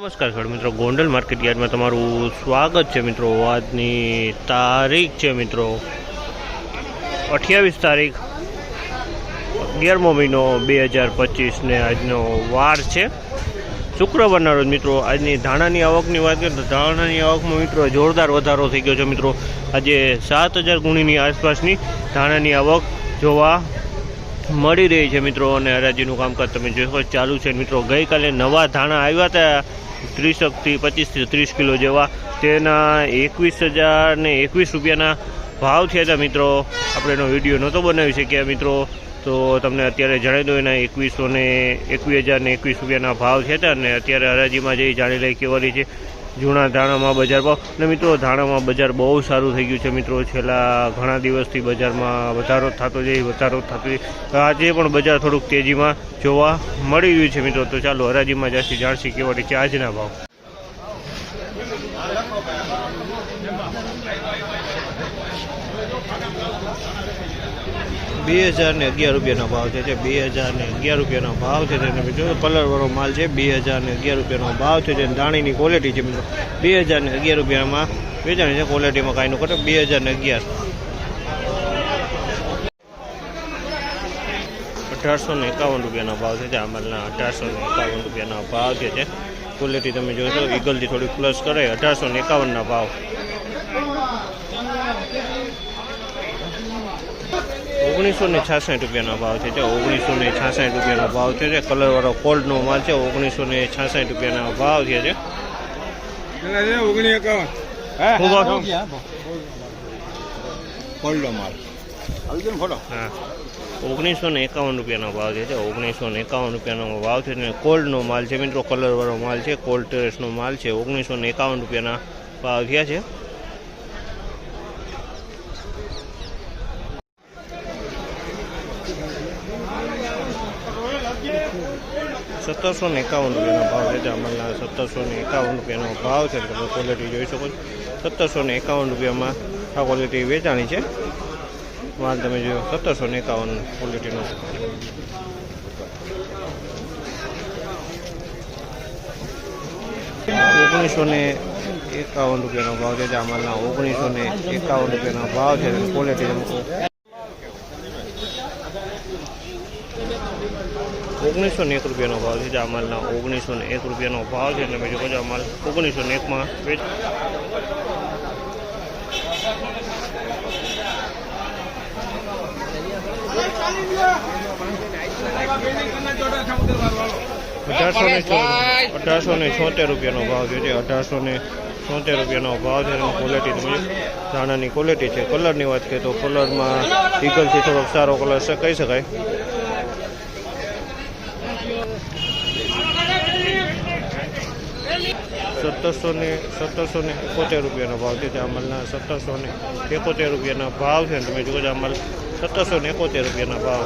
નમસ્કાર સર મિત્રો. ગોંડલ માર્કેટ યાર્ડમાં તમારું સ્વાગત છે મિત્રો. આજની તારીખ છે મિત્રો અઠ્યાવીસ તારીખ અગિયારમો મહિનો બે હજાર પચીસને આજનો વાર છે. શુક્રવારના રોજ મિત્રો આજની ધાણાની આવકની વાત કરીએ તો ધાણાની આવકમાં મિત્રો જોરદાર વધારો થઈ ગયો છે મિત્રો. આજે સાત હજાર ગુણીની આસપાસની ધાણાની આવક જોવા મળી રહી છે મિત્રો. અને હરાજીનું કામકાજ તમે જોશો ચાલુ છે મિત્રો. ગઈકાલે નવા ધાણા આવ્યા હતા. ત્રીસથી પચીસથી ત્રીસ કિલો જેવા તેના એકવીસ હજાર ને એકવીસ રૂપિયાના ભાવ થયા હતા મિત્રો. આપણે એનો વીડિયો નહોતો બનાવી શક્યા મિત્રો. તો તમને અત્યારે જણાવી દો એના એકવીસો ને એકવીસ હજાર ને એકવીસ રૂપિયાના ભાવ થયા હતા અને અત્યારે હરાજીમાં જઈ જાણી લઈ કેવાની છે. જૂના ધાણામાં બજાર ભાવ. અને મિત્રો, ધાણામાં બજાર બહુ સારું થઈ ગયું છે મિત્રો. છેલ્લા ઘણા દિવસથી બજારમાં વધારો થતો જાય વધારો થતો આજે પણ બજાર થોડુંક તેજીમાં જોવા મળી રહ્યું છે મિત્રો. તો ચાલો, હરાજીમાં જાસી જાણશી કેવા છે આજના ભાવ. બે હજાર ને અગિયાર રૂપિયાનો ભાવ છે જે બે હજાર ને અગિયાર રૂપિયાનો ભાવ છે તેને મિત્રો કલરવાળો માલ છે, બે હજાર ને અગિયાર રૂપિયાનો ભાવ છે જે દાણીની ક્વોલિટી છે મિત્રો. બે હજાર ને અગિયાર રૂપિયામાં વેચાણી છે ક્વોલિટીમાં કાંઈ નું કરે બે હજાર ને અગિયાર. અઢારસો ને એકાવન રૂપિયાનો ભાવ છે આ અમલના અઢારસો ને એકાવન રૂપિયાનો ભાવ છે જે. ક્વોલિટી તમે જોશો ઈગલથી થોડી પ્લસ કરે, અઢારસો ને એકાવનના ભાવ. ઓગણીસો ને છાસઠ રૂપિયાનો ભાવ છે જે ઓગણીસો ને છાસઠ રૂપિયાનો ભાવ છે જે કલરવાળો કોલ્ડનો માલ છે ઓગણીસો ને છાસઠ રૂપિયાનો ભાવ છે જે. ઓગણીસો ને એકાવન રૂપિયાનો ભાવ છે ઓગણીસો ને એકાવન રૂપિયાનો ભાવ છે ને કોલ્ડનો માલ છે મિત્રો કલરવાળો માલ છે કોલ્ડ ટેરેસનો માલ છે ઓગણીસો ને એકાવન રૂપિયાના ભાવ થયા છે. સત્તરસો ને એકાવન રૂપિયાનો ભાવ છે અમલના સત્તરસો ને એકાવન રૂપિયાનો ભાવ છે. તમે ક્વોલિટી જોઈ શકો છો. સત્તરસો ને એકાવન રૂપિયામાં આ ક્વોલિટી વેચાણી છે. માલ તમે જોયો, સત્તરસો ને એકાવન ક્વોલિટીનો ઓગણીસો ને એકાવન રૂપિયાનો ભાવ છે જે આ માલના ઓગણીસો ને એકાવન રૂપિયાનો ભાવ છે. ક્વોલિટી તમે કહો. ઓગણીસો ને એક રૂપિયાનો ભાવ છે આ માલના ઓગણીસો ને એક રૂપિયાનો ભાવ છે. તમે છો આ માલ ઓગણીસો ને એકમાં વેચ અઢારસો ને છોતેર રૂપિયાનો ભાવ છે અઢારસો ને છોતેર રૂપિયાનો ભાવ છે. એની ક્વોલિટી તમે ધાણાની ક્વોલિટી છે કલરની વાત કરીએ તો કલરમાં ઈગલથી થોડોક સારો કલર છે, કહી શકાય. સત્તરસો ને સત્તરસો ને એકોતેર રૂપિયાનો ભાવ છે જે અમલના સત્તરસો ને એકોતેર રૂપિયાના ભાવ છે તમે છો અમલ સત્તરસો ને એકોતેર રૂપિયાના ભાવ.